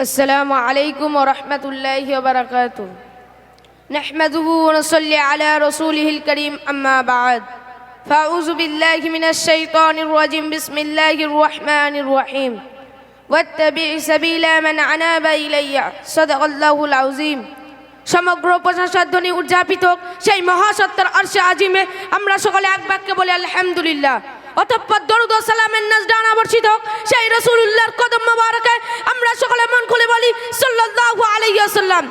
السلام عليكم ورحمة الله وبركاته نحمده ونصلي على رسوله الكريم أما بعد فأعوذ بالله من الشيطان الرجيم بسم الله الرحمن الرحيم واتبع سبيل من أناب إلي صدق الله العظيم সমগ্র প্রশাসধ্বনি উদযাপিত হোক সেই মহাসত্তর আরশে আজিমে আমরা সকলে এক বাক্যে বলি আলহামদুলিল্লাহ অতঃপর দরুদ সালামের নাজদান আবর্ষিত। হোক সেই রসুলুল্লাহর কদম মোবারকে আমরা সকলে মন খুলে বলি, সাল্লাল্লাহু আলাইহি ওয়াসাল্লাম।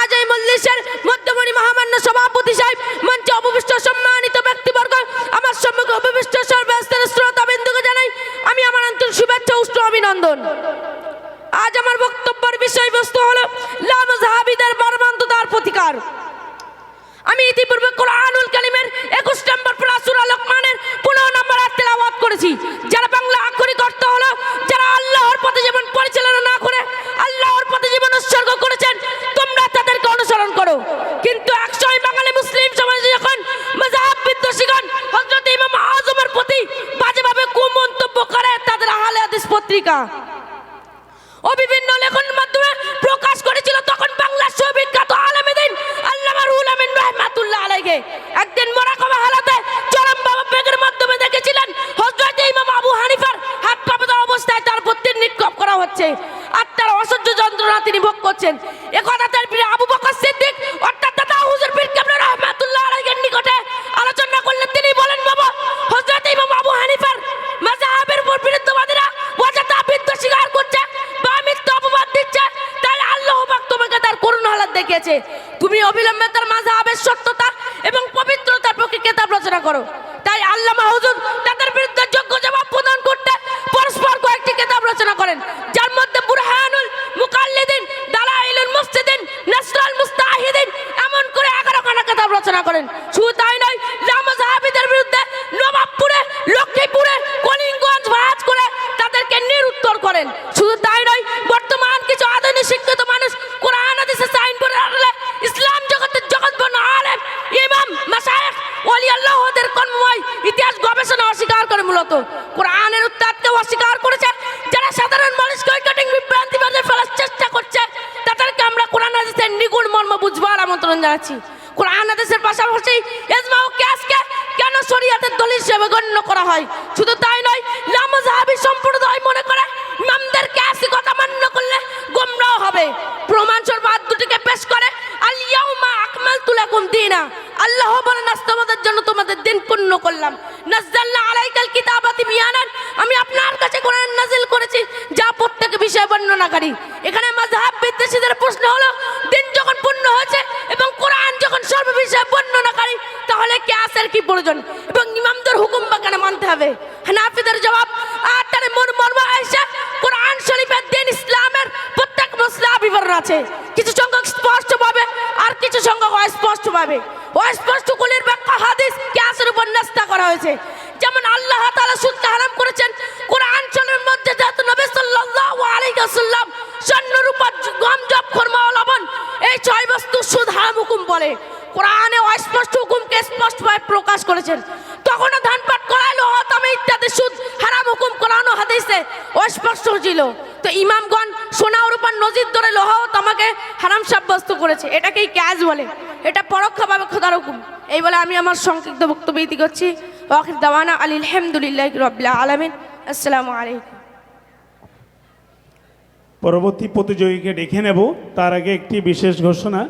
আজ এই মজলিসের মধ্যমণি মহামান্য সভাপতি সাহেব মঞ্চে অববিষ্ট সম্মানিত ব্যক্তিবর্গ, আমার সম্মুখে অববিষ্ট সর্বস্তরের শ্রোতা বিন্দুকে জানাই, আমি আমার আন্তরিক শুভেচ্ছা উষ্ণ অভিনন্দন। আজ আমার বক্তব্যের বিষয়বস্তু হলো লামজাহাবিদের বারবান্ততার প্রতিকার। আমি ইতিপূর্বে কোরআনুল কালিমের একুশ নম্বর প্রাসুরা লোকমানের তেলাওয়াত করেছি। যারা বাংলা আক্ষরিক অর্থ হলো, যারা আল্লাহর পথে জীবন পরিচালনা না করে, আল্লাহর পথে জীবন উৎসর্গ করেছেন, তোমরা তাদেরকে অনুসরণ করো। কিন্তু একসময় বাঙালি মুসলিম সমাজে যখন বিদ্বেষীগণ হজরত ইমাম আজমের প্রতি বাজেভাবে কুমন্তব্য করে, তাদের আহলে পত্রিকা। ও বিভিন্ন লেখনের মাধ্যমে প্রকাশ করেছিল, তখন বাংলার সুবিখ্যাত আলমেদিন আল্লামা রুহুল আমিন রহমাতুল্লাহ আলাইহি একদিন মোরাকাবা তিনি ভোগ করছেন। এ কথা তার প্রিয় আবু বকর সিদ্দিক, অর্থাৎ দাদা হুজুর পীর কেবলা রহমাতুল্লাহ আলাইহির নিকটে আলোচনা করলেন। তিনি বলেন, বাবা, হযরত ইমাম আবু হানিফার মাযহাবের উপর বিরুদ্ধবাদীরা অযথা বিদ্বেষ স্বীকার করছে, বা মিথ্যা অপবাদ দিচ্ছে। তাই আল্লাহ পাক তোমাকে তার করুণ হালাত দেখিয়েছে। তুমি অবিলম্বে তার মাযহাবের সত্যতা এবং পবিত্রতার পক্ষে কেতাব রচনা করো। তাই আল্লামা হুজুর তাদের বিরুদ্ধে যোগ্য জবাব প্রদান করতে পরস্পর কয়েকটি কেতাব রচনা করেন। করেন। শুধু তাই নয় লামাজাহাবিদের বিরুদ্ধে নবাবপুরে, লক্ষ্মীপুরে কলিঙ্গঞ্জ ভাজ করে তাদেরকে নিরুত্তর করেন। শুধু তাই নয়, বর্তমান কিছু আধুনিক শিক্ষিত মানুষ কোরআন, হাদিসে সাইন করে রাখলে ইসলাম জগতের জগৎবর্ণ আলেম ইমাম, মাশায়েখ, ওলি আল্লাহদের কর্মময় ইতিহাস গবেষণা অস্বীকার করে মূলত। কোরআনের উত্তাদকে অস্বীকার করেছে যারা সাধারণ মানুষকে ঐকাটিং বিভ্রান্তি বাজে ফেলার চেষ্টা করছে, তাদেরকে আমরা কোরআন, হাদিসের নিগুণ মর্ম বুঝবার আমন্ত্রণ জানাচ্ছি। কোরআন পাশাপাশি কেন শরীয়তের দলিল হিসেবে গণ্য করা হয়? শুধু তাই নয় মনে করে ইমামদের কথা মান্য করলে গোমরাহ হবে। প্রমাণ দুটিকে পেশ করে লাকুম দীনা। আল্লাহ বলেন আজ তোমাদের জন্য তোমাদের দিন পূর্ণ করলাম। নাজ্জালনা আলাইকাল কিতাবাতি বিয়ানান আমি আপনার কাছে কোরআন নাজিল করেছি, যা প্রত্যেক বিষয় বর্ণনাকারী। এখানে মাযহাব বিদ্বেষীদের প্রশ্ন হলো, দিন প্রয়োজন এবং ইমামদের হুকুম বা কেন মানতে হবে। হানাফিদের জবাব আর তার মন মর্ম আয়েশা, কোরআন শরীফের দিন ইসলামের প্রত্যেক মশলা বিবরণ আছে। কিছু সংখ্যক স্পষ্ট পাবে আর কিছু সংখ্যক অস্পষ্ট পাবে অস্পষ্ট গুলির ব্যাখ্যা হাদিস কিয়াসের উপর নাস্তা করা হয়েছে। যেমন আল্লাহ তাআলা সুদকে হারাম করেছেন, কোরআন শরীফের মধ্যে যেহেতু নবী সাল্লাল্লাহু আলাইহি ওয়াসাল্লাম স্বর্ণ রূপা গম, জব, খরমা লবণ, এই ছয় বস্তু সুদ, হারাম হুকুম বলে। কোরআনে অস্পষ্ট হুকুমকে স্পষ্টভাবে প্রকাশ করেছেন। তখনও ধান পাট করাই লোহ তামে ইত্যাদি সুদ, হারাম হুকুম, কোরআন হাদিসে অস্পষ্ট ছিল। তো ইমামগণ সোনা রূপার নজির ধরে লোহ তামাকে হারাম সাব্যস্ত করেছে। এটাকেই ক্যাজ বলে। এটা পরোক্ষভাবে খোদার হুকুম। এই বলে আমি আমার সংক্ষিপ্ত বক্তব্য ইতি করছি। ওয়াকির দাওয়ানা আলিল হামদুলিল্লাহ রবিল্লা আলমিন। আসসালামু আলাইকুম। পরবর্তী প্রতিযোগীকে ডেকে নেব। তার আগে একটি বিশেষ ঘোষণা।